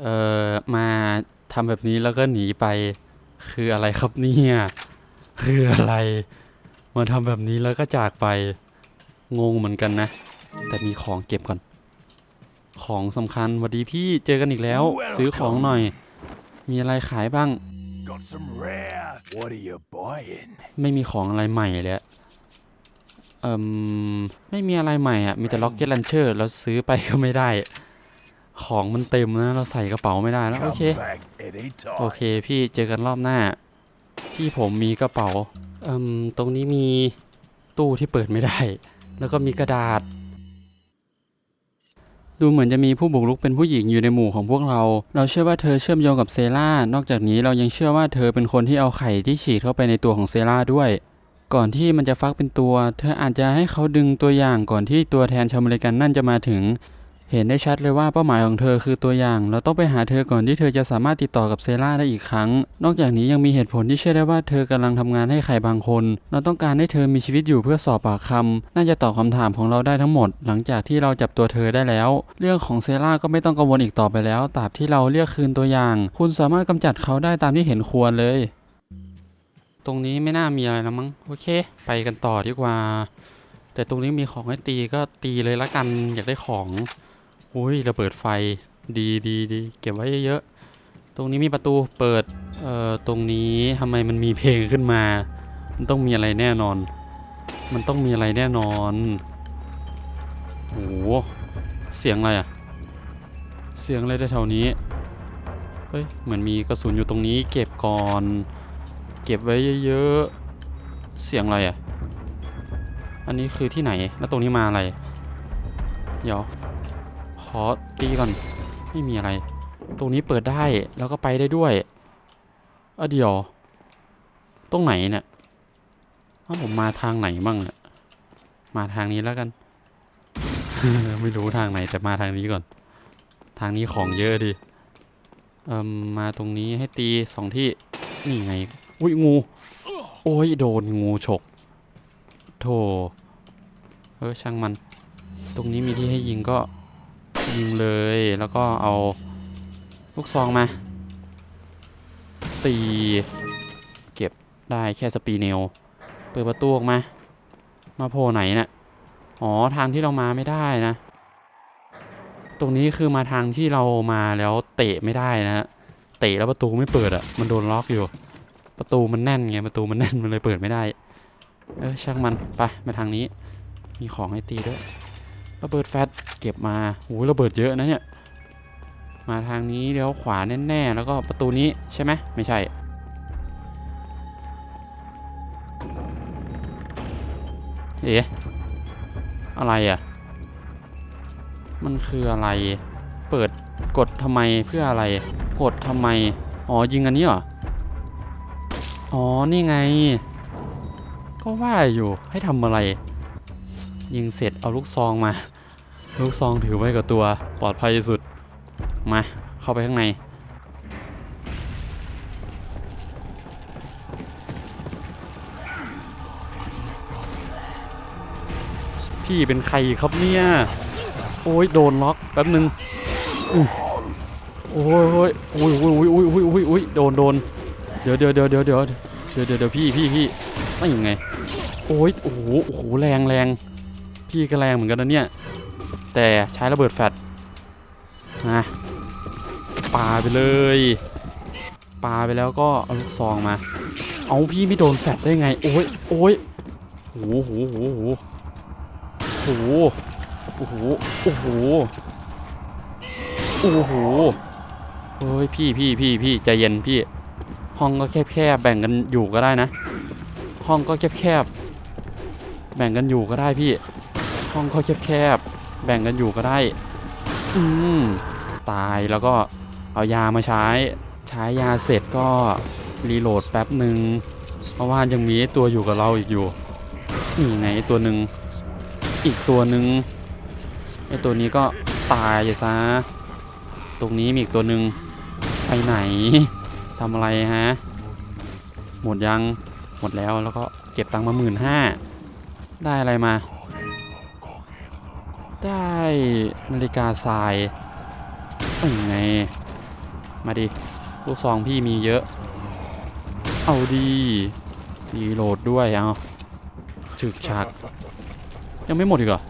เอ่อ มาทำแบบนี้แล้วก็หนีไป คืออะไรครับเนี่ย คืออะไร มาทำแบบนี้แล้วก็จากไป งงเหมือนกันนะ แต่มีของเก็บก่อน ของสำคัญสวัสดีพี่เจอกันอีกแล้ว ซื้อของหน่อย มีอะไรขายบ้าง Got some rare. What are you buying? ไม่มีของอะไรใหม่เลยอะเอ่มไม่มีอะไรใหม่อะ มีแต่ล็อกเก็ตลันเชอร์ แล้วซื้อไปก็ไม่ได้ ของมันเต็มนะเราใส่กระเป๋าไม่ได้แล้วโอ Come เค back anytime. โอเค พี่เจอกันรอบหน้า ที่ผมมีกระเป๋าเอ่มตรงนี้มีตู้ที่เปิดไม่ได้ แล้วก็มีกระดาษ ดูเหมือนจะมีผู้บุกรุกเป็นผู้หญิงอยู่ในหมู่ของพวกเรา เราเชื่อว่าเธอเชื่อมโยงกับเซล่านอกจากนี้เรายังเชื่อว่าเธอเป็นคนที่เอาไข่ที่ฉีดเข้าไปในตัวของเซล่าด้วยก่อนที่มันจะฟักเป็นตัว เธออาจจะให้เขาดึงตัวอย่างก่อนที่ตัวแทนชาวอเมริกันนั่นจะมาถึง เห็นได้ชัดเลยว่าเป้าหมายของเธอคือตัวอย่าง เราต้องไปหาเธอก่อนที่เธอจะสามารถติดต่อกับเซล่าได้อีกครั้ง นอกจากนี้ยังมีเหตุผลที่เชื่อได้ว่าเธอกำลังทำงานให้ใครบางคน เราต้องการให้เธอมีชีวิตอยู่เพื่อสอบปากคำน่าจะตอบคำถามของเราได้ทั้งหมด หลังจากที่เราจับตัวเธอได้แล้ว เรื่องของเซล่าก็ไม่ต้องกังวลอีกต่อไปแล้วตราบที่เราเรียกคืนตัวอย่าง คุณสามารถกำจัดเขาได้ตามที่เห็นควรเลย ตรงนี้ไม่น่ามีอะไรแล้วมั้งโอเค ไปกันต่อดีกว่า แต่ตรงนี้มีของให้ตีก็ตีเลยละกันอยากได้ของ อุ้ยระเบิดไฟดีดีดีเก็บไว้เยอะๆ ตรงนี้มีประตูเปิด เอ่อ ตรงนี้ทำไมมันมีเพลงขึ้นมา มันต้องมีอะไรแน่นอน มันต้องมีอะไรแน่นอนโอ้โหเสียงอะไรอะเสียงอะไรได้แถวนี้ เฮ้ย เหมือนมีกระสุนอยู่ตรงนี้เก็บก่อน เก็บไว้เยอะๆ เสียงอะไรอะอันนี้คือที่ไหน แล้วตรงนี้มาอะไร เดี๋ยว ขอตีก่อน ไม่มีอะไร ตรงนี้เปิดได้แล้วก็ไปได้ด้วยเอะเดี๋ยว ตรงไหนเนี่ยว่าผมมาทางไหนบ้างเนี่ยมาทางนี้แล้วกัน ไม่รู้ทางไหนแต่มาทางนี้ก่อน ทางนี้ของเยอะดิเอ่มมาตรงนี้ให้ตีสองที่นี่ไงอุ้ยงู โอ้ยโดนงูฉกโธ่เออช่างมัน ตรงนี้มีที่ให้ยิงก็ ยิงเลยแล้วก็เอาลูกซองมา ตี เก็บได้แค่สปีเนล เปิดประตูออกมา มาโผล่ไหนเนะ่ะอ๋อทางที่เรามาไม่ได้นะ ตรงนี้คือมาทางที่เรามาแล้วเตะไม่ได้นะฮะเตะแล้วประตูไม่เปิดอะ่ะ มันโดนล็อกอยู่ ประตูมันแน่นไง ประตูมันแน่นมันเลยเปิดไม่ได้ เออช่างมันไปมาทางนี้ มีของให้ตีด้วย ระเบิดแฟตเก็บมาโอ้ยระเบิดเยอะนะเนี่ย มาทางนี้เลี้ยวขวาแน่ๆ แล้วก็ประตูนี้ใช่ไหมไม่ใช่ เอ๊ะ อะไรอะ มันคืออะไร เปิดกดทำไมเพื่ออะไร กดทำไม อ๋อยิงอันนี้เหรอ อ๋อ นี่ไง ก็ว่าอยู่ให้ทำอะไร ยิงเสร็จเอาลูกซองมา ลูกซองถือไว้กับตัวปลอดภัยที่สุด มา เข้าไปข้างใน พี่เป็นใครครับเนี่ย โอ้ยโดนล็อกแป๊บนึงอุ๊ยโอ้ยโอ้ยโอ้ยโอ้ยโอ้ยโอ้ยโอ้ยโอ้ยโดนโดนเดี๋ยวเดี๋ยวเดี๋ยวเดี๋ยวเดี๋ยวเดี๋ยวเดี๋ยวเดี๋ยวพี่พี่พี่ไม่ยังไงโอ้ยโอ้โหโอ้โหแรงแรง พี่ก็แรงเหมือนกันนะเนี่ย แต่ใช้ระเบิดแฟลชนะปาไปเลยปาไปแล้วก็เอาลูกซองมา เอาพี่ไม่โดนแฟลชได้ไง โอ้ยโอ้ยโอ้โหโอ้โหโอ้โหโอ้โหโอ้โหโอ้โหเฮ้ยพี่พี่พี่พี่ใจเย็นพี่ ห้องก็แคบแคบแบ่งกันอยู่ก็ได้นะ ห้องก็แคบแคบแบ่งกันอยู่ก็ได้พี่ ห้องก็แคบแคบๆแบ่งกันอยู่ก็ได้ อืมตายแล้วก็เอายามาใช้ ใช้ยาเสร็จก็รีโหลดแป๊บหนึ่งเพราะว่ายังมีตัวอยู่กับเราอีกอยู่นี่ไงตัวหนึ่งอีกตัวหนึ่งไอ้ตัวนี้ก็ตายซะตรงนี้มีอีกตัวหนึ่งไปไหนทำอะไรฮะหมดยังหมดแล้วแล้วก็เก็บตังค์มาหมื่นห้าได้อะไรมา ได้นาฬิกาทรายเป็นไง มาดิ ลูกซองพี่มีเยอะ เอาดีดีโหลดด้วยเอาฉึกฉักยังไม่หมดอีกเหรอ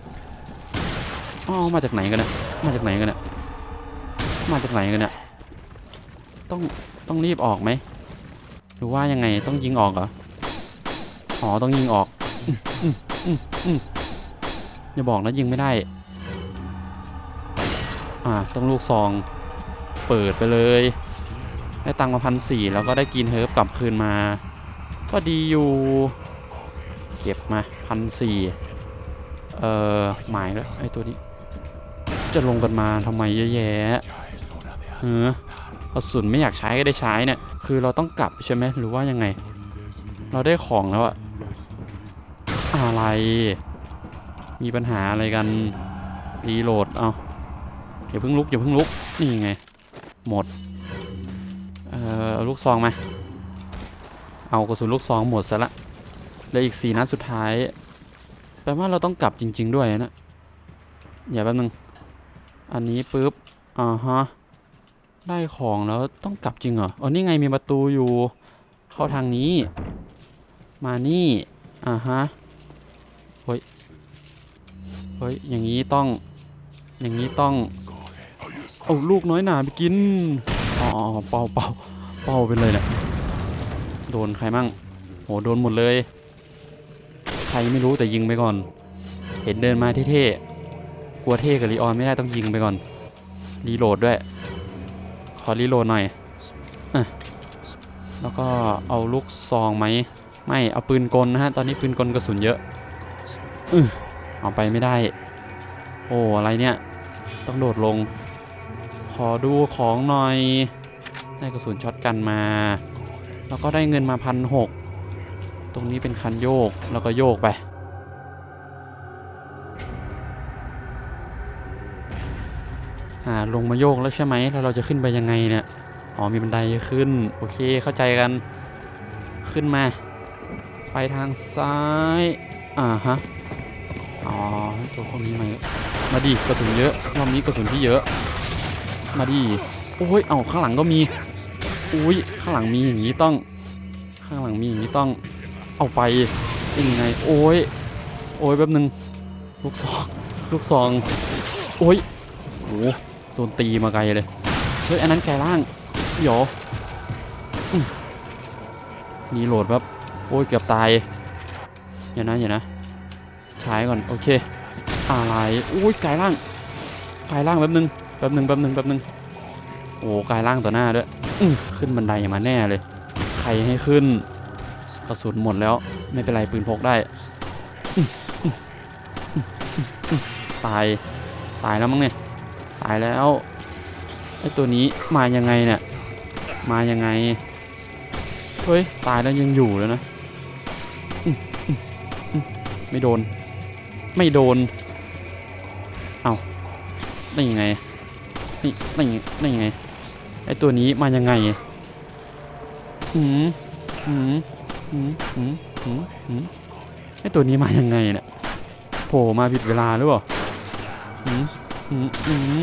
อ๋อมาจากไหนกันเนี่ยมาจากไหนกันเนี่ยมาจากไหนกันเนี่ยต้องต้องรีบออกไหมหรือว่ายังไงต้องยิงออกเหรออ๋อต้องยิงออกอืมอืมอืมอืมอย่าบอกนะยิงไม่ได้ อ่าต้องลูกซองเปิดไปเลย ได้ตังค์มาพันสี่แล้วก็ได้กินเฮิร์บกลับคืนมา ก็ดีอยู่เก็บมาพันสี่เอ่อหมายแล้วไอ้ตัวนี้ จะลงกันมาทำไมเยอะแยะเออกระสุนไม่อยากใช้ก็ได้ใช้เนี่ย คือเราต้องกลับใช่ไหมหรือว่ายังไง เราได้ของแล้วอะอะไร มีปัญหาอะไรกันรีโหลดเอา อย่าเพิ่งลุกอย่าเพิ่งลุก นี่ไง หมด เอ่อเอาลูกซองมา เอากระสุนลูกซองหมดซะละเหลืออีกสี่นัดสุดท้าย แปลว่าเราต้องกลับจริง ๆ ด้วยนะ อย่าแป๊บนึง อันนี้ปุ๊บ อ่าฮะ ได้ของแล้วต้องกลับจริงเหรอ อ๋อ นี่ไงมีประตูอยู่ เข้าทางนี้ มานี่ อ่าฮะ เฮ้ย เฮ้ย อย่างนี้ต้องอย่างนี้ต้อง เอาลูกน้อยหนาไปกิน อ๋อเป่าเป่าเป่าไปเลยเนี่ย โดนใครมั่งโหโดนหมดเลย ใครไม่รู้แต่ยิงไปก่อน เห็นเดินมาเท่ๆ กลัวเท่กับลีออนไม่ได้ต้องยิงไปก่อน รีโหลดด้วย ขอรีโหลดหน่อยอะแล้วก็เอาลูกซองไหม ไม่เอาปืนกลนะฮะ ตอนนี้ปืนกลกระสุนเยอะอือเอาไปไม่ได้ โอ้อะไรเนี่ย ต้องโดดลง ขอดูของหน่อย ได้กระสุนช็อตกันมา แล้วก็ได้เงินมาพันหกตรงนี้เป็นคันโยกแล้วก็โยกไป อ่าลงมาโยกแล้วใช่ไหมแล้วเราจะขึ้นไปยังไงเนี่ย อ๋อมีบันไดขึ้น โอเคเข้าใจกัน ขึ้นมา ไปทางซ้าย อ่าฮะ อ๋อตัวพวกนี้มามาดิกระสุนเยอะรอบนี้กระสุนที่เยอะ มาดิโอ้ยเอาข้างหลังก็มีอุ้ยข้างหลังมีอย่างนี้ต้อง ข้างหลังมีอย่างนี้ต้อง เอาไปเป็นยังไงโอ้ยโอ้ยแป๊บนึงลูกซองลูกซองโอ้ยโหโดนตีมาไกลเลยเฮ้ยอันนั้นไกลล่างเดี๋ยวอื้อมีโหลดแบบโอ้ยเกือบตายอย่านะอย่านะใช้ก่อนโอเคอะไรโอ้ยไกลล่างไกลล่างแป๊บนึง แป๊บหนึ่งแป๊บหนึ่งแป๊บหนึ่งโอ้ไกลล่างต่อหน้าด้วยขึ้นบันไดมาแน่เลย ใครให้ขึ้นกระสุนหมดแล้วไม่เป็นไรปืนพกได้ ตายตายแล้วมั้งเนี่ยตายแล้วไอตัวนี้มายังไงเนี่ยมายังไงเฮ้ยตายแล้วยังอยู่แล้วนะไม่โดน ไม่โดน เอ้าได้ยังไง นี่ได้ยังไงได้ยังไงไอตัวนี้มายังไงหืมหืมหืมหืมหืมหืมไอตัวนี้มายังไงเนี่ยโผล่มาผิดเวลาหรือเปล่าหืมหืมหืม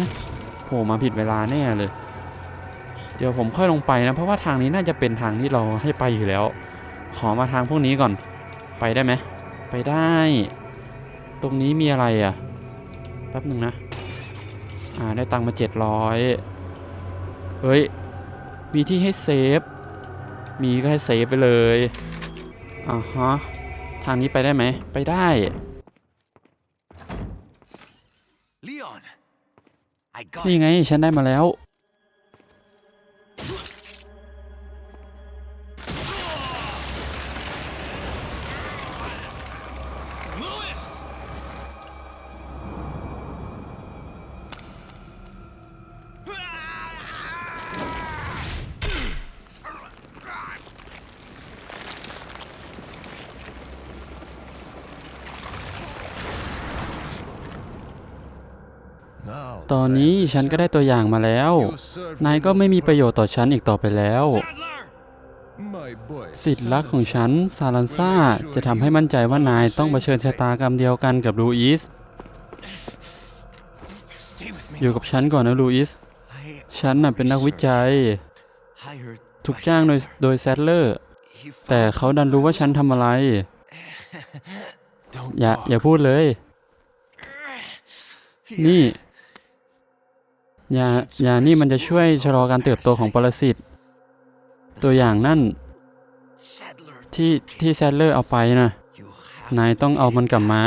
โผล่มาผิดเวลาแน่เลย เดี๋ยวผมค่อยลงไปนะ เพราะว่าทางนี้น่าจะเป็นทางที่เราให้ไปอยู่แล้ว ขอมาทางพวกนี้ก่อน ไปได้ไหมไปได้ ตรงนี้มีอะไรอะแป๊บหนึ่งนะาได้ตังค์มาเจ็ดร้อยเฮ้ย มีที่ให้เซฟ มีก็ให้เซฟไปเลยอ่าฮะ ทางนี้ไปได้ไหม ไปได้ Leon, I got นี่ไง ฉันได้มาแล้ว ฉันก็ได้ตัวอย่างมาแล้ว นายก็ไม่มีประโยชน์ต่อฉันอีกต่อไปแล้ว สิทธิ์รักของฉัน ซาลันซ่า จะทำให้มั่นใจว่านายต้องเผชิญชะตากรรมเดียวกันกับลูอิส อยู่กับฉันก่อนนะลูอิส ฉันน่ะเป็นนักวิจัย ถูกจ้างโดยโดยแซดเลอร์ แต่เขาดันรู้ว่าฉันทำอะไร อย่าอย่าพูดเลย นี่ ยายานี่มันจะช่วยชะลอการเติบโตของปรสิต ตัวอย่างนั่นที่ที่แซดเลอร์เอาไปนะ นายต้องเอามันกลับมา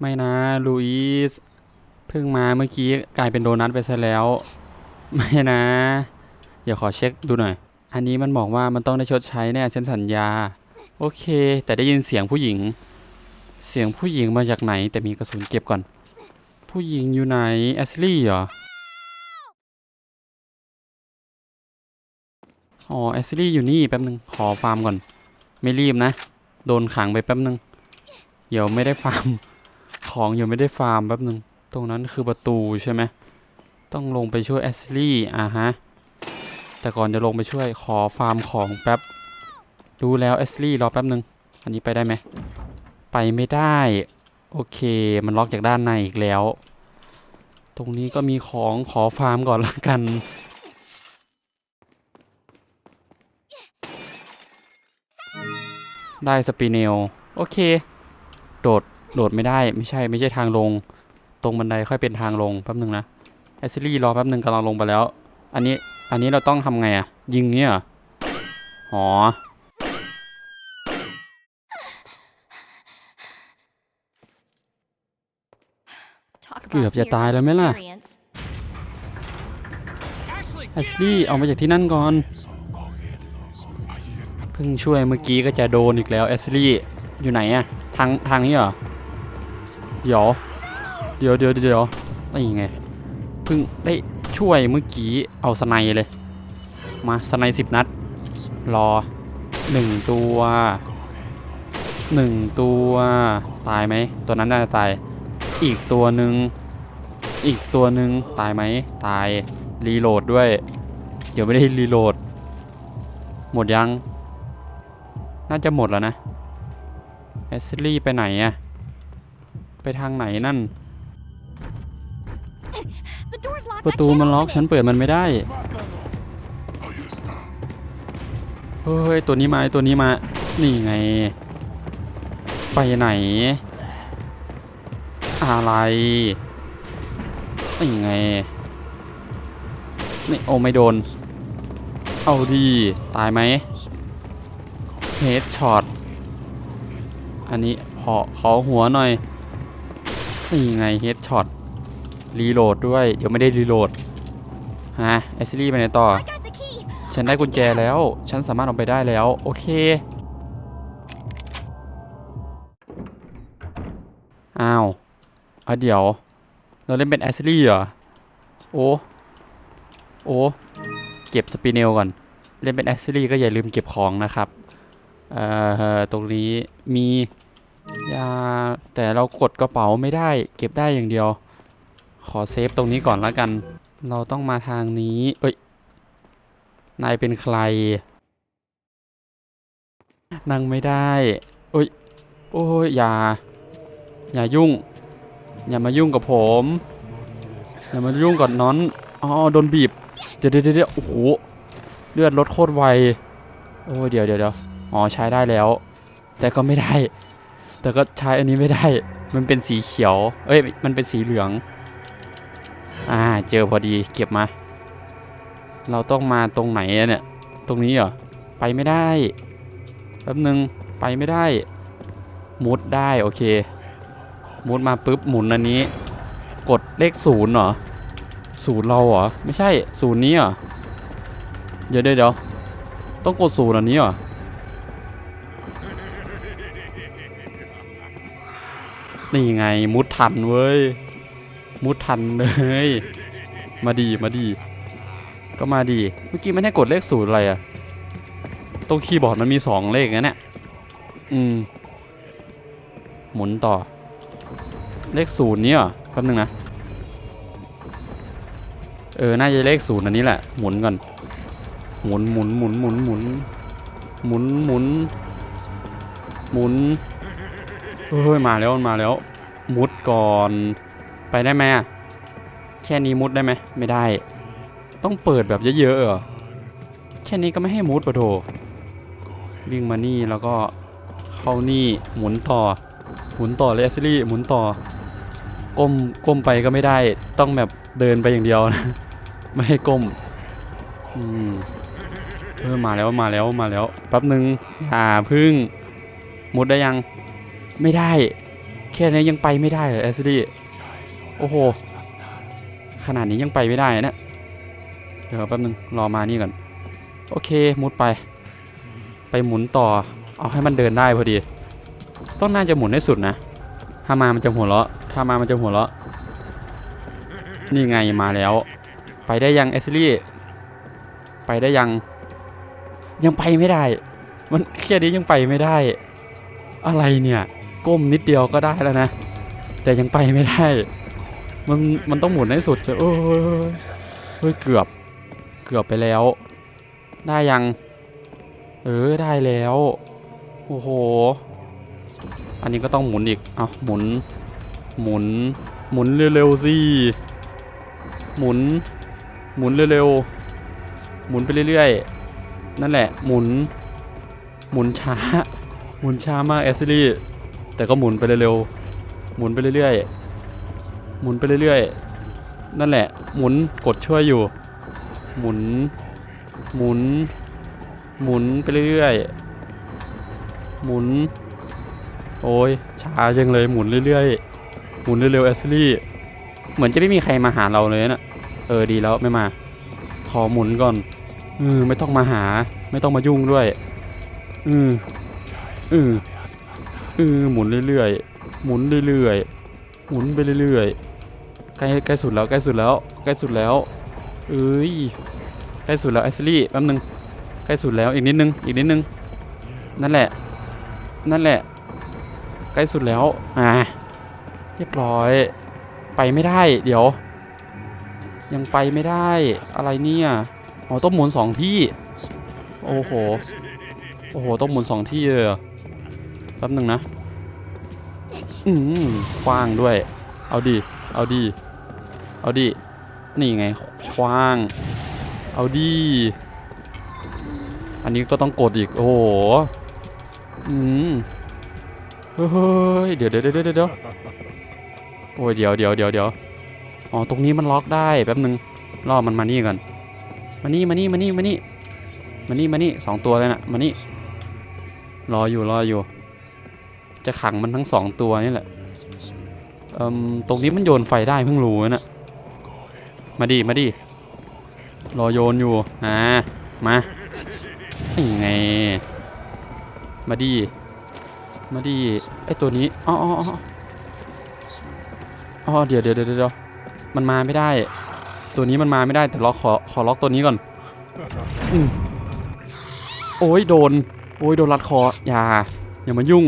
ไม่นะลูอิสเพิ่งมาเมื่อกี้กลายเป็นโดนัทไปซะแล้ว ไม่นะ เดี๋ยวขอเช็คดูหน่อย อันนี้มันบอกว่ามันต้องได้ชดใช้แน่ฉันสัญญา โอเค แต่ได้ยินเสียงผู้หญิง เสียงผู้หญิงมาจากไหน แต่มีกระสุนเก็บก่อน ผู้หญิงอยู่ไหนแอสลี่เหรออ๋อแอสลี่อยู่นี่แป๊บนึงขอฟาร์มก่อน ไม่รีบนะ โดนขังไปแป๊บนึง เดี๋ยวไม่ได้ฟาร์ม ของยังไม่ได้ฟาร์มแป๊บนึง ตรงนั้นคือประตูใช่ไหม ต้องลงไปช่วยแอสลี่อ่าฮะ แต่ก่อนจะลงไปช่วยขอฟาร์มของแป๊บรู้แล้วแอสลี่รอแป๊บนึง อันนี้ไปได้ไหม ไปไม่ได้ โอเค มันล็อกจากด้านในอีกแล้ว ตรงนี้ก็มีของขอฟาร์มก่อนละกันได้สปีเนล โอเค โดด โดดไม่ได้ไม่ใช่ไม่ใช่ทางลง ตรงบันไดค่อยเป็นทางลงแป๊บนึงนะแอสลี่รอแป๊บนึงกำลังลงไปแล้ว อันนี้อันนี้เราต้องทำไงอะยิงเนี่ยเหรออ๋อ Talk เกือบ about จะตายแล้วไหมล่ะ experience. Ashley, แอสลี่เอามาจากที่นั่นก่อน เพิ่งช่วยเมื่อกี้ก็จะโดนอีกแล้วแอสลี่อยู่ไหนอะทางทางนี้เหรอ เดี๋ยว เดี๋ยวเดี๋ยวเดี๋ยวนี่ไงเพิ่งได้ช่วยเมื่อกี้เอาสไนเลย มาสไนสิบนัด รอหนึ่งตัวหนึ่งตัวตายไหมตัวนั้นน่าจะตาย อีกตัวหนึ่งอีกตัวหนึ่งตายไหมตายรีโหลดด้วย เดี๋ยวไม่ได้รีโหลด หมดยัง น่าจะหมดแล้วนะแอสลี่ไปไหนอะ ไปทางไหนนั่น The door's locked. ประตูมันล็อกฉันเปิดมันไม่ได้ เฮ้ย ตัวนี้มาไอ้ตัวนี้มา นี่ไง ไปไหน อะไรนี่ไง นี่โอไม่โดน เอาดี ตายไหมเฮดช็อตอันนี้ขอขอหัวหน่อย นี่ไงเฮดช็อตรีโหลดด้วย เดี๋ยวไม่ได้รีโหลดฮะแอสลี่ไปไหนต่อ I got the key. ฉันได้กุญแจแล้ว ฉันสามารถเอาไปได้แล้ว โอเคอ้าวเอาเดี๋ยว เราเล่นเป็นแอสลี่เหรอ โอ้ โอ้ เก็บสปินเนลก่อน เล่นเป็นแอสลี่ก็อย่าลืมเก็บของนะครับ เอ่อ ตรงนี้มี ยาแต่เรากดกระเป๋าไม่ได้ เก็บได้อย่างเดียว ขอเซฟตรงนี้ก่อนแล้วกัน เราต้องมาทางนี้ เอ้ย นายเป็นใคร นั่งไม่ได้โอ้ย โอ้ยอย่า อย่ายุ่ง อย่ามายุ่งกับผม อย่ามายุ่งกับน้อน อ๋อโดนบีบ เดี๋ยวเดี๋ยวเดี๋ยวโอ้โห เลือดลดโคตรไว โอ้ยเดี๋ยวเดี๋ยวเดี๋ยวอ๋อใช้ได้แล้ว แต่ก็ไม่ได้ แต่ก็ใช้อันนี้ไม่ได้ มันเป็นสีเขียว เอ้ย มันเป็นสีเหลือง อ่า เจอพอดี เก็บมา เราต้องมาตรงไหนเนี่ย ตรงนี้เหรอ ไปไม่ได้ แป๊บนึง ไปไม่ได้ มุดได้ โอเค มุดมาปุ๊บ หมุนอันนี้ กดเลขศูนย์เหรอ ศูนย์เราเหรอ ไม่ใช่ ศูนย์นี้เหรอเยวเดี๋ยวเดี๋ยวต้องกดศูนย์อันนี้เหรอ นี่ไงมุดทันเว้ย มุดทันเลย มาดีมาดี ก็มาดี เมื่อกี้ไม่ได้กดเลขศูนย์อะไรอะตรงคีย์บอร์ดมันมีสองเลขนะเนี่ย อืม หมุนต่อ เลขศูนย์นี่เหรอแป๊บนึงนะ เออ น่าจะเลขศูนย์อันนี้แหละ หมุนก่อน หมุนหมุนหมุนหมุนหมุนหมุนหมุนหมุน เฮ้ยมาแล้วมาแล้ว มุดก่อนไปได้ไหมแค่นี้มุดได้ไหมไม่ได้ ต้องเปิดแบบเยอะๆเหรอแค่นี้ก็ไม่ให้มุดปะโถวิ่งมานี่แล้วก็เข้านี่หมุนต่อ หมุนต่อเลยแอสซิลี่หมุนต่อก้มก้มไปก็ไม่ได้ ต้องแบบเดินไปอย่างเดียวนะ ไม่ให้ก้มอืมเออมาแล้วมาแล้วมาแล้วแป๊บหนึ่งอย่าพึ่งมุดได้ยัง ไม่ได้ แค่นี้ยังไปไม่ได้เลยแอสซี่โอ้โห ขนาดนี้ยังไปไม่ได้นะเดี๋ยวแป๊บนึงรอมานี่ก่อนโอเคมุดไป ไปหมุนต่อ เอาให้มันเดินได้พอดี ต้องน่าจะหมุนให้สุดนะถ้ามามันจะหัวเราะถ้ามามันจะหัวเราะนี่ไงมาแล้ว ไปได้ยังเอสลี่ไปได้ยัง ยังไปไม่ได้ มันแค่นี้ยังไปไม่ได้ อะไรเนี่ย ก้มนิดเดียวก็ได้แล้วนะ แต่ยังไปไม่ได้ มันมันต้องหมุนให้สุดจะโอ้ยเฮ้ยเกือบ เกือบไปแล้ว ได้ยัง เออได้แล้ว โอ้โห อันนี้ก็ต้องหมุนอีก เอาหมุน หมุน หมุนเร็วๆสิ หมุน หมุนเร็วๆ หมุนไปเรื่อยๆ นั่นแหละ หมุน หมุนช้า หมุนช้ามากแอสซิลี่ แต่ก็หมุนไปเร็วๆหมุนไปเรื่อยๆหมุนไปเรื่อยๆนั่นแหละ หมุนกดช่วยอยู่ หมุน หมุน หมุนไปเรื่อยๆหมุน โอ้ยช้าจังเลยหมุนเรื่อยๆหมุนเร็วๆแอสลี่เหมือนจะไม่มีใครมาหาเราเลยนะเออดีแล้วไม่มา ขอหมุนก่อนเออไม่ต้องมาหา ไม่ต้องมายุ่งด้วยอืออือ อือหมุนเรื่อยๆ หมุนเรื่อยๆ หมุนไปเรื่อยๆ ใกล้ใกล้สุดแล้วใกล้สุดแล้วใกล้สุดแล้ว เอ้ย ใกล้สุดแล้วแอสลี่แป๊บนึง ใกล้สุดแล้วอีกนิดนึงอีกนิดนึง นั่นแหละ นั่นแหละ ใกล้สุดแล้ว อ่า เรียบร้อย ไปไม่ได้ เดี๋ยว ยังไปไม่ได้ อะไรเนี่ย อ๋อต้องหมุนสองที่ โอ้โห โอ้โหต้องหมุนสองที่เลยเหรอ แป๊บหนึ่งนะ อืมคว้างด้วย เอาดี เอาดี เอาดี นี่ไงคว้าง เอาดี อันนี้ก็ต้องกดอีก โอ้โห อืม เฮ้ย เดี๋ยวเดี๋ยวเดี๋ยวเดี๋ยวโอ้ยเดี๋ยวเดี๋ยวเดี๋ยวเดี๋ยวอ๋อ ตรงนี้มันล็อกได้แป๊บหนึ่งล่อมันมานี่ก่อน มานี่ มานี่ มานี่ มานี่ มานี่ มานี่สองตัวเลยนะมานี่ รออยู่ รออยู่ จะขังมันทั้งสองตัวนี่แหละเอ่มตรงนี้มันโยนไฟได้เพิ่งรู้นะมาดิมาดิรอโยนอยู่อ่ามานี่ไงมาดิมาดิไอตัวนี้อ๋ออ๋ออ๋ออ๋อเดี๋ยวเดี๋ยวเดี๋ยวเดี๋ยวมันมาไม่ได้ ตัวนี้มันมาไม่ได้แต่เราขอขอล็อกตัวนี้ก่อนอืมโอ้ยโดน โอ้ยโดนรัดคออย่าอย่ามายุ่ง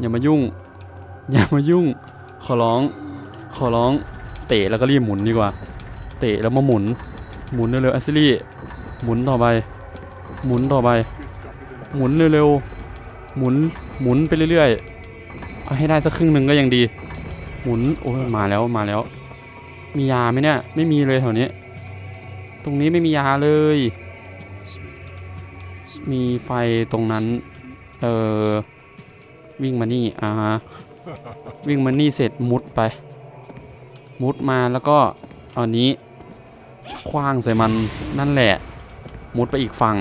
อย่ามายุ่ง อย่ามายุ่ง ขอร้อง ขอร้อง เตะแล้วก็รีบหมุนดีกว่า เตะแล้วมาหมุน หมุนเร็วๆแอสซิลี่ หมุนต่อไป หมุนต่อไป หมุนเร็วๆ หมุน หมุนไปเรื่อยๆ เอาให้ได้สักครึ่งหนึ่งก็ยังดี หมุน โอ้ยมาแล้ว มาแล้ว มียาไหมเนี่ย ไม่มีเลยแถวนี้ ตรงนี้ไม่มียาเลย มีไฟตรงนั้น เออ วิ่งมานี่อ่าวิ่งมานี่เสร็จมุดไป มุดมาแล้วก็เอานี้คว้างใส่มันนั่นแหละ มุดไปอีกฝั่ง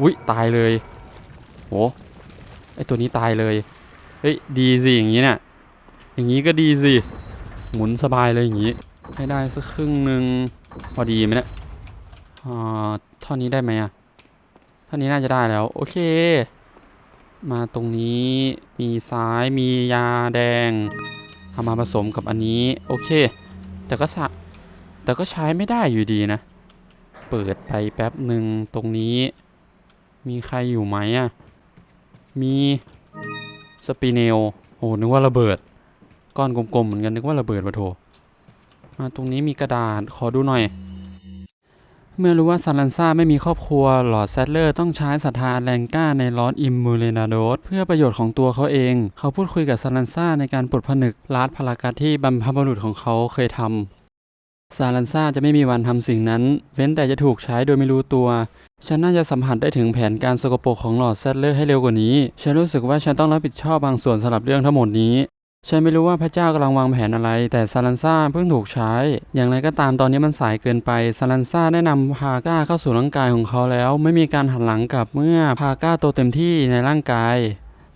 อุ้ยตายเลยโหไอตัวนี้ตายเลยเฮ้ยดีสิอย่างนี้เนี่ยอย่างนี้ก็ดีสิหมุนสบายเลยอย่างนี้ ให้ได้สักครึ่งหนึ่งพอดีไหมเนี่ยอ่าเท่านี้ได้ไหมอะเท่านี้น่าจะได้แล้ว โอเค มาตรงนี้มีซ้ายมียาแดงเอามาผสมกับอันนี้ โอเค แต่ก็สะแต่ก็ใช้ไม่ได้อยู่ดีนะ เปิดไปแป๊บหนึ่งตรงนี้ มีใครอยู่ไหมอะ มีสปีเนลโอ้นึกว่าระเบิด ก้อนกลมๆเหมือนกันนึกว่าระเบิดวะโถมาตรงนี้มีกระดาษขอดูหน่อย เมื่อรู้ว่าซาลันซาไม่มีครอบครัว หลอดแซดเลอร์ต้องใช้ศรัทธาแรงก้าในลอสอิมมูเลนาโดสเพื่อประโยชน์ของตัวเขาเอง เขาพูดคุยกับซาลันซาในการปลดผนึกลาดพลากัดที่บรรพบุรุษของเขาเคยทำซาลันซาจะไม่มีวันทำสิ่งนั้น เว้นแต่จะถูกใช้โดยไม่รู้ตัว ฉันน่าจะสัมผัสได้ถึงแผนการสกปรกของหลอดแซดเลอร์ให้เร็วกว่านี้ ฉันรู้สึกว่าฉันต้องรับผิดชอบบางส่วนสำหรับเรื่องทั้งหมดนี้ ฉันไม่รู้ว่าพระเจ้ากำลังวางแผนอะไร แต่ซาลันซาเพิ่งถูกใช้ อย่างไรก็ตามตอนนี้มันสายเกินไปซาลันซาได้นำพาก้าเข้าสู่ร่างกายของเขาแล้ว ไม่มีการหันหลังกลับเมื่อพาก้าโตเต็มที่ในร่างกาย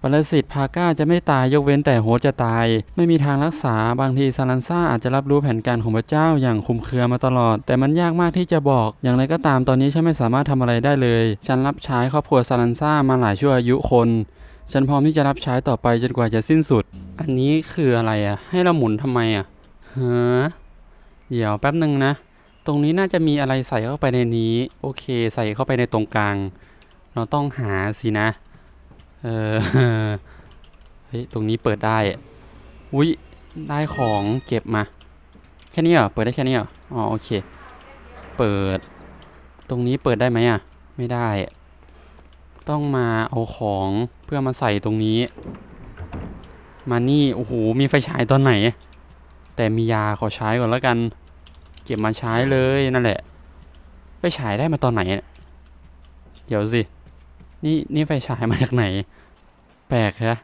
ปรสิตพาก้าจะไม่ตายยกเว้นแต่โฮจะตาย ไม่มีทางรักษาบางทีซาลันซาอาจจะรับรู้แผนการของพระเจ้าอย่างคุมเครือมาตลอด แต่มันยากมากที่จะบอก อย่างไรก็ตามตอนนี้ฉันไม่สามารถทำอะไรได้เลย ฉันรับใช้ครอบครัวซาลันซามาหลายชั่วอายุคน ฉันพร้อมที่จะรับใช้ต่อไปจนกว่าจะสิ้นสุด อันนี้คืออะไรอะ ให้เราหมุนทำไมอะเฮ้อเดี๋ยวแป๊บหนึ่งนะ ตรงนี้น่าจะมีอะไรใส่เข้าไปในนี้ โอเค ใส่เข้าไปในตรงกลาง เราต้องหาสินะ เออเฮ้ย ตรงนี้เปิดได้อุ้ยได้ของเก็บมา แค่นี้เหรอ เปิดได้แค่นี้เหรอ อ๋อ โอเค เปิด ตรงนี้เปิดได้ไหมอะ ไม่ได้ ต้องมาเอาของเพื่อมาใส่ตรงนี้ มานี่ โอ้โห มีไฟฉายตอนไหน แต่มียาขอใช้ก่อนแล้วกัน เก็บมาใช้เลยนั่นแหละ ไฟฉายได้มาตอนไหน เดี๋ยวสิ นี่นี่ไฟฉายมาจากไหน แปลกฮะ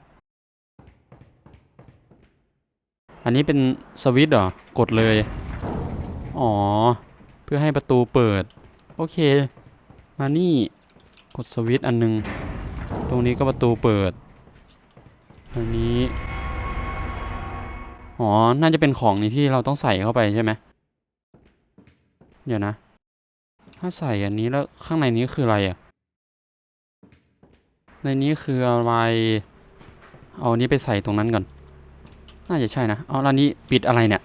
อันนี้เป็นสวิตช์เหรอ กดเลย อ๋อ เพื่อให้ประตูเปิด โอเค มานี่ กดสวิตช์อันหนึ่งตรงนี้ก็ประตูเปิดอันนี้ อ๋อ น่าจะเป็นของในที่เราต้องใส่เข้าไปใช่ไหมเดี๋ยวนะ ถ้าใส่อันนี้แล้วข้างในนี้คืออะไรอะ ในนี้คืออะไร เอาอันนี้ไปใส่ตรงนั้นก่อน น่าจะใช่นะ เอาแล้วนี้ปิดอะไรเนี่ย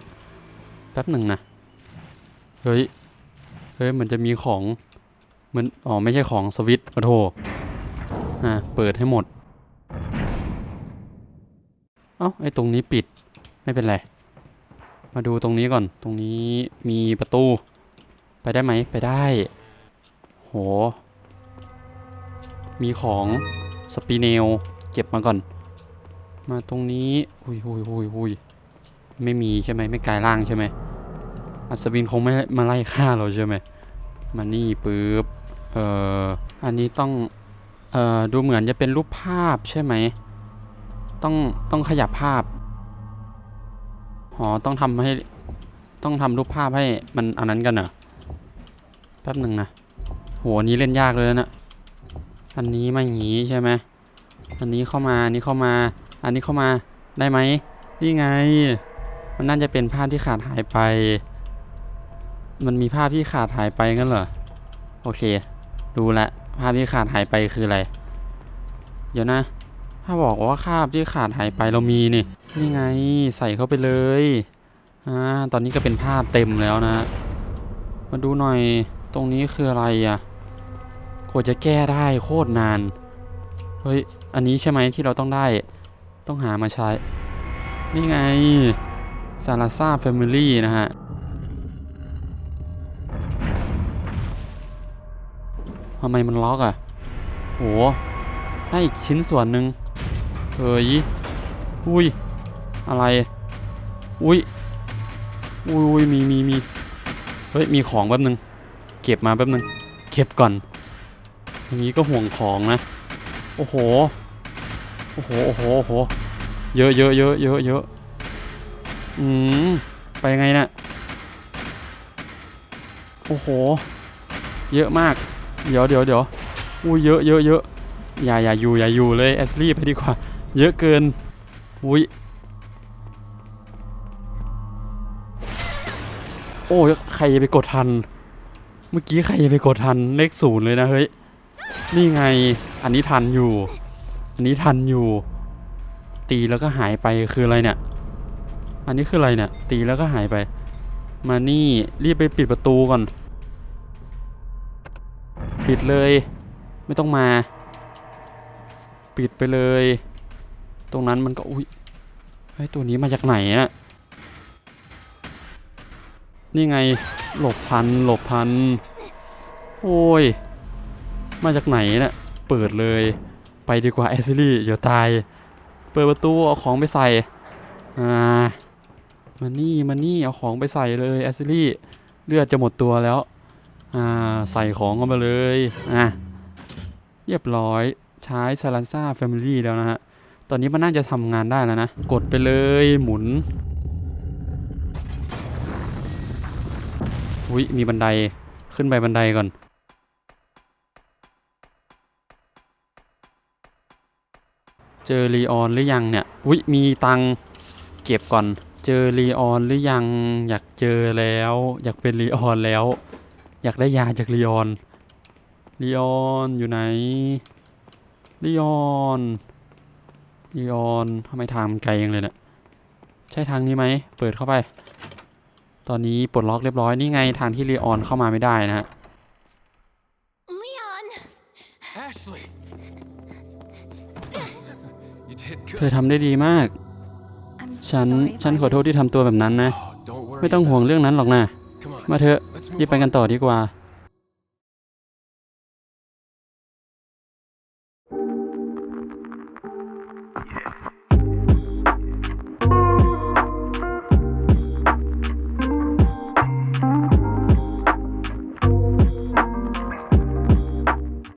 แป๊บหนึ่งนะ เฮ้ย เฮ้ย มันจะมีของ มือนอ๋อ ไม่ใช่ของสวิตช์โอ้โถอ่า เปิดให้หมด เอ้า ไอ้ตรงนี้ปิด ไม่เป็นไร มาดูตรงนี้ก่อน ตรงนี้มีประตู ไปได้ไหม ไปได้ โห มีของสปีเนล เก็บมาก่อน มาตรงนี้หุยหุยหุยหุยไม่มีใช่ไหม ไม่กลายร่างใช่ไหมอัศวินคงไม่มาไล่ฆ่าเราใช่ไหมมานี่ปึ๊บ อออันนี้ต้องเอ่อดูเหมือนจะเป็นรูปภาพใช่ไหม ต้องต้องขยับภาพอ๋อต้องทำให้ต้องทำรูปภาพให้มันอันนั้นกันเหรอแป๊บหนึ่งนะโหอันนี้เล่นยากเลยนะอันนี้ไม่อย่างงี้ใช่ไหมอันนี้เข้ามาอันนี้เข้ามา อันนี้เข้ามาได้ไหมนี่ไง มันน่าจะเป็นภาพที่ขาดหายไป มันมีภาพที่ขาดหายไปงั้นเหรอ โอเค ดูละภาพที่ขาดหายไปคืออะไร เดี๋ยวนะ ถ้าบอกว่าคาบที่ขาดหายไปเรามีนี่ นี่ไงใส่เข้าไปเลย อ่า ตอนนี้ก็เป็นภาพเต็มแล้วนะ มาดูหน่อย ตรงนี้คืออะไรอะกว่าจะแก้ได้โคตรนาน เฮ้ย อันนี้ใช่ไหมที่เราต้องได้ ต้องหามาใช้ นี่ไงซาลาซาแฟมิลี่นะฮะ ทำไมมันล็อกอะโหได้อีกชิ้นส่วนหนึ่งเฮ้ยอุ้ย อะไร อุ้ย อุ้ยอุ้ยมีมีมีเฮ้ย มีของแป๊บนึง เก็บมาแป๊บนึง เก็บก่อนอย่างนี้ก็ห่วงของนะ โอ้โห โอ้โห โอ้โห โอ้โห เยอะเยอะเยอะเยอะเยอะอืม ไปยังไงนะ่ะ โอ้โห เยอะมาก เดี๋ยวเดี๋ยวเดี๋ยวอุ้เยอะเยอะเยอะอย่าอย่าอยู่อย่าอยู่เลยแอสลี่ไปดีกว่า เยอะเกินอุ้ยโอ้ยใครจะไปกดทัน เมื่อกี้ใครจะไปกดทันเลขศูนย์เลยนะเฮ้ยนี่ไงอันนี้ทันอยู่ อันนี้ทันอยู่ ตีแล้วก็หายไปคืออะไรเนี่ย อันนี้คืออะไรเนี่ย ตีแล้วก็หายไป มานี่รีบไปปิดประตูก่อน ปิดเลย ไม่ต้องมา ปิดไปเลย ตรงนั้นมันก็อุ้ยเฮ้ตัวนี้มาจากไหนน่ะนี่ไงหลบทันหลบทัน โอ้ย มาจากไหนน่ะเปิดเลย ไปดีกว่าแอซิลี่เดี๋ยวตาย เปิดประตูเอาของไปใส่ อ่า มานี่มานี่เอาของไปใส่เลยแอซิลี่ เลือดจะหมดตัวแล้ว อ่าใส่ของเข้ามาเลยอะเรียบร้อยใช้ซาลันซ่าแฟมิลี่แล้วนะฮะ ตอนนี้มันน่าจะทำงานได้แล้วนะ กดไปเลยหมุนอุ้ยมีบันไดขึ้นไปบันไดก่อนเจอรีออนหรือยังเนี่ย อุ้ยมีตังเก็บก่อน เจอรีออนหรือยัง อยากเจอแล้ว อยากเป็นรีออนแล้ว อยากได้ยาจากรีออนรีออนอยู่ไหนรีออนรีออนทำไมทางมันไกลยังเลยเนี่ยใช่ทางนี้ไหมเปิดเข้าไป ตอนนี้ปลดล็อกเรียบร้อยนี่ไงทางที่รีออนเข้ามาไม่ได้นะฮะ Leon! Ashley! you did เธอ good. ทำได้ดีมาก I'm ฉัน sorry if ฉัน I ขอโทษ was- ที่ทำตัวแบบนั้นนะ Oh, don't worry. ไม่ต้องห่วง about เรื่องนั้นหรอกนะ it. Come on. มาเถอะ Let's รีบ move ไปกัน on. ต่อดีกว่า